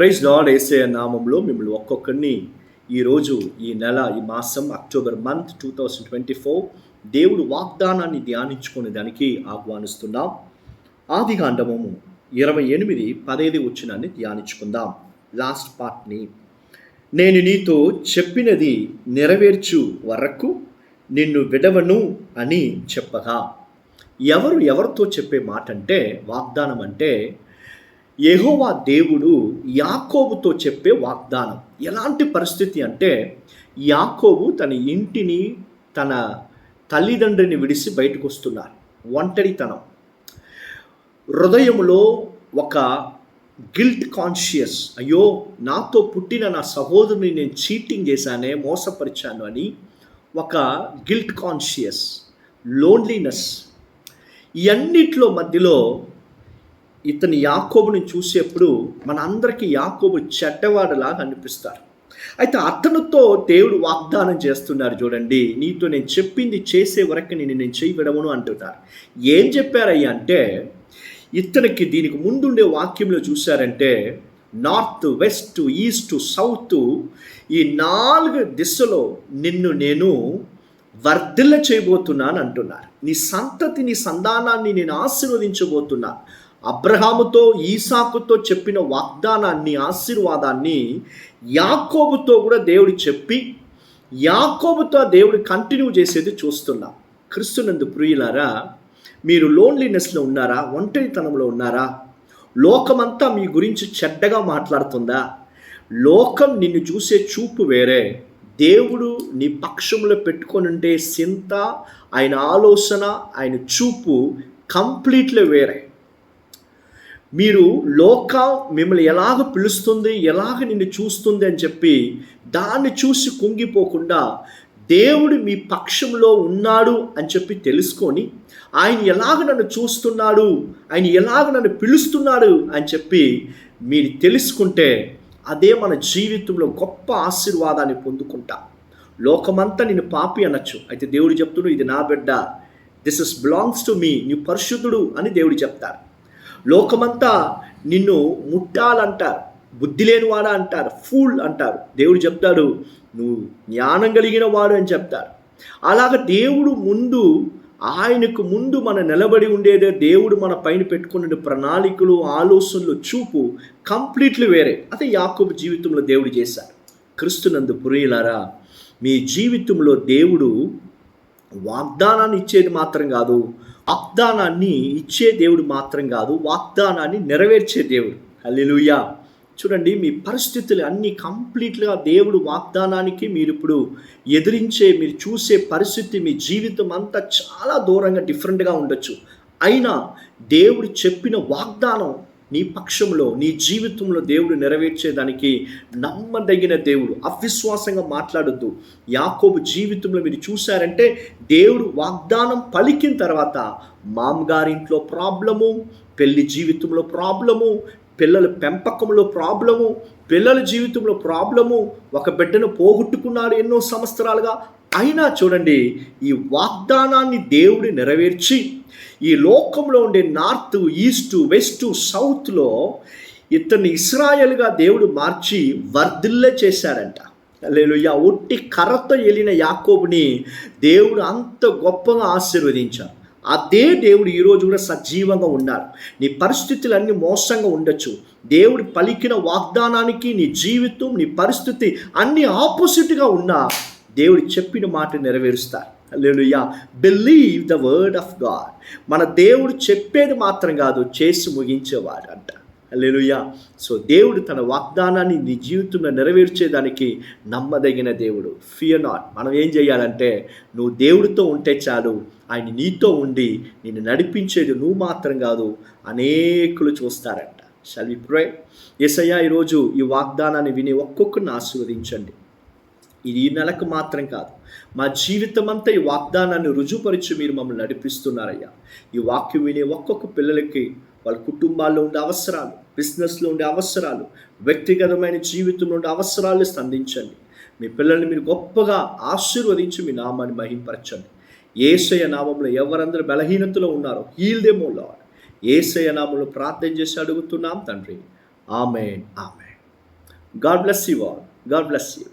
Praise lord ఏసే నామంలో మిమ్మల్ని ఒక్కొక్కరిని ఈరోజు ఈ నెల ఈ మాసం October month two thousand twenty four దేవుడు వాగ్దానాన్ని ధ్యానించుకునే దానికి ఆహ్వానిస్తున్నాం. ఆదికాండము ఇరవై ఎనిమిది పదైదు వచ్చినాన్ని ధ్యానించుకుందాం. లాస్ట్ పార్ట్ని నేను నీతో చెప్పినది నెరవేర్చు వరకు నిన్ను విడవను అని చెప్పగా. ఎవరు ఎవరితో చెప్పే మాట అంటే వాగ్దానం అంటే యహోవా దేవుడు యాకోబుతో చెప్పే వాగ్దానం. ఎలాంటి పరిస్థితి అంటే యాకోబు తన ఇంటిని తన తల్లిదండ్రిని విడిసి బయటకు వస్తున్నారు ఒంటరితనం. హృదయంలో ఒక గిల్ట్ కాన్షియస్ అయ్యో నాతో పుట్టిన నా సహోదరుని నేను చీటింగ్ చేశానే మోసపరిచాను అని ఒక గిల్ట్ కాన్షియస్ లోన్లీనెస్. ఇవన్నిట్లో మధ్యలో ఇతని యాకోబుని చూసేప్పుడు మన అందరికీ యాకోబు చెడ్డవాడులాగా అనిపిస్తారు. అయితే అతనితో దేవుడు వాగ్దానం చేస్తున్నారు చూడండి నీతో నేను చెప్పింది చేసే వరకు నేను నేను చేయి విడవను అంటున్నారు. ఏం చెప్పారయ్యా అంటే ఇతనికి దీనికి ముందుండే వాక్యంలో చూశారంటే నార్త్ వెస్ట్ ఈస్ట్ సౌత్ ఈ నాలుగు దిశలో నిన్ను నేను వర్ధిల్ల చేయబోతున్నాను అంటున్నారు. నీ సంతతి నీ సంధానాన్ని నేను ఆశీర్వదించబోతున్నాను. అబ్రహాముతో ఈసాకుతో చెప్పిన వాగ్దానాన్ని ఆశీర్వాదాన్ని యాకోబుతో కూడా దేవుడు చెప్పి యాకోబుతో దేవుడు కంటిన్యూ చేసేది చూస్తున్నాం. క్రిస్తునందు ప్రియులారా మీరు లోన్లీనెస్లో ఉన్నారా? ఒంటరితనంలో ఉన్నారా? లోకమంతా మీ గురించి చెడ్డగా మాట్లాడుతుందా? లోకం నిన్ను చూసే చూపు వేరే. దేవుడు నీ పక్షంలో పెట్టుకొని ఉండే చింత ఆయన ఆలోచన ఆయన చూపు కంప్లీట్లీ వేరే. మీరు లోక మిమ్మల్ని ఎలాగ పిలుస్తుంది ఎలాగ నిన్ను చూస్తుంది అని చెప్పి దాన్ని చూసి కుంగిపోకుండా దేవుడు మీ పక్షంలో ఉన్నాడు అని చెప్పి తెలుసుకొని ఆయన ఎలాగ నన్ను చూస్తున్నాడు ఆయన ఎలాగ నన్ను పిలుస్తున్నాడు అని చెప్పి మీరు తెలుసుకుంటే అదే మన జీవితంలో గొప్ప ఆశీర్వాదాన్ని పొందుకుంటా. లోకమంతా నేను పాపి అనొచ్చు. అయితే దేవుడు చెప్తుడు ఇది నా బిడ్డ. This is belongs to me నీ పరిశుద్ధుడు అని దేవుడు చెప్తారు లోకమంతా నిన్ను ముట్టాలంటారు బుద్ధి లేనివాడా అంటారు ఫూల్ అంటారు. దేవుడు చెప్తాడు నువ్వు జ్ఞానం కలిగిన వాడు అని చెప్తారు. అలాగ దేవుడు ముందు ఆయనకు ముందు మన నిలబడి ఉండేదే దేవుడు మన పైన పెట్టుకున్న ప్రణాళికలు ఆలోచనలు చూపు కంప్లీట్లీ వేరే. అదే యాకోబు జీవితంలో దేవుడు చేశారు క్రిస్తునందు పురియులారా మీ జీవితంలో దేవుడు వాగ్దానాన్ని ఇచ్చేది మాత్రం కాదు. వాగ్దానాన్ని ఇచ్చే దేవుడు మాత్రం కాదు వాగ్దానాన్ని నెరవేర్చే దేవుడు. అల్లెలుయా చూడండి మీ పరిస్థితులు అన్నీ కంప్లీట్గా దేవుడు వాగ్దానానికి మీరు ఇప్పుడు ఎదిరించే మీరు చూసే పరిస్థితి మీ జీవితం అంతా చాలా దూరంగా డిఫరెంట్గా ఉండొచ్చు. అయినా దేవుడు చెప్పిన వాగ్దానం నీ పక్షంలో నీ జీవితంలో దేవుడు నెరవేర్చేదానికి నమ్మదగిన దేవుడు. అవిశ్వాసంగా మాట్లాడొద్దు. యాకోబు జీవితంలో మీరు చూశారంటే దేవుడు వాగ్దానం పలికిన తర్వాత మామగారింట్లో ప్రాబ్లము పెళ్ళి జీవితంలో ప్రాబ్లము పిల్లల పెంపకంలో ప్రాబ్లము పిల్లల జీవితంలో ప్రాబ్లము ఒక బిడ్డను పోగొట్టుకున్నాడు ఎన్నో సంవత్సరాలుగా. అయినా చూడండి ఈ వాగ్దానాన్ని దేవుడు నెరవేర్చి ఈ లోకంలో ఉండే నార్త్ ఈస్ట్ వెస్ట్ సౌత్లో ఇతన్ని ఇస్రాయల్గా దేవుడు మార్చి వర్ధిల్లే చేశారంట లేదు ఒట్టి కర్రతో వెళ్ళిన యాకోబుని దేవుడు అంత గొప్పగా ఆశీర్వదించారు అదే దేవుడు ఈరోజు కూడా సజీవంగా ఉన్నారు. నీ పరిస్థితులన్నీ మోసంగా ఉండొచ్చు. దేవుడు పలికిన వాగ్దానానికి నీ జీవితం నీ పరిస్థితి అన్ని ఆపోజిట్గా ఉన్నా దేవుడు చెప్పిన మాట నెరవేరుస్తారు లేలుయా believe the word of God మన దేవుడు చెప్పేది మాత్రం కాదు చేసి ముగించేవాడు అంట. లేలుయా సో దేవుడు తన వాగ్దానాన్ని నీ జీవితంలో నెరవేర్చేదానికి నమ్మదగిన దేవుడు. ఫియర్ నాట్ మనం ఏం చేయాలంటే నువ్వు దేవుడితో ఉంటే చాలు ఆయన నీతో ఉండి నిన్ను నడిపించేది నువ్వు మాత్రం కాదు అనేకులు చూస్తారంట. షల్ వి ప్రే ఎసయ్యా ఈరోజు ఈ వాగ్దానాన్ని విని ఒక్కొక్కరిని ఆశీర్వదించండి. ఇది ఈ నెలకు మాత్రం కాదు. మా జీవితం అంతా ఈ వాగ్దానాన్ని రుజువుపరిచి మీరు మమ్మల్ని నడిపిస్తున్నారయ్యా. ఈ వాక్యం వినే ఒక్కొక్క పిల్లలకి వాళ్ళ కుటుంబాల్లో ఉండే అవసరాలు బిజినెస్లో ఉండే అవసరాలు వ్యక్తిగతమైన జీవితంలో ఉండే అవసరాలు స్పందించండి. మీ పిల్లల్ని మీరు గొప్పగా ఆశీర్వదించి మీ నామాన్ని మహింపరచండి. ఏసయ నామంలో ఎవరందరూ బలహీనతలో ఉన్నారో హీల్దేమో లాడ్ ఏసయ నామంలో ప్రార్థన చేసి అడుగుతున్నాం తండ్రి. Amen amen. God bless you all God bless you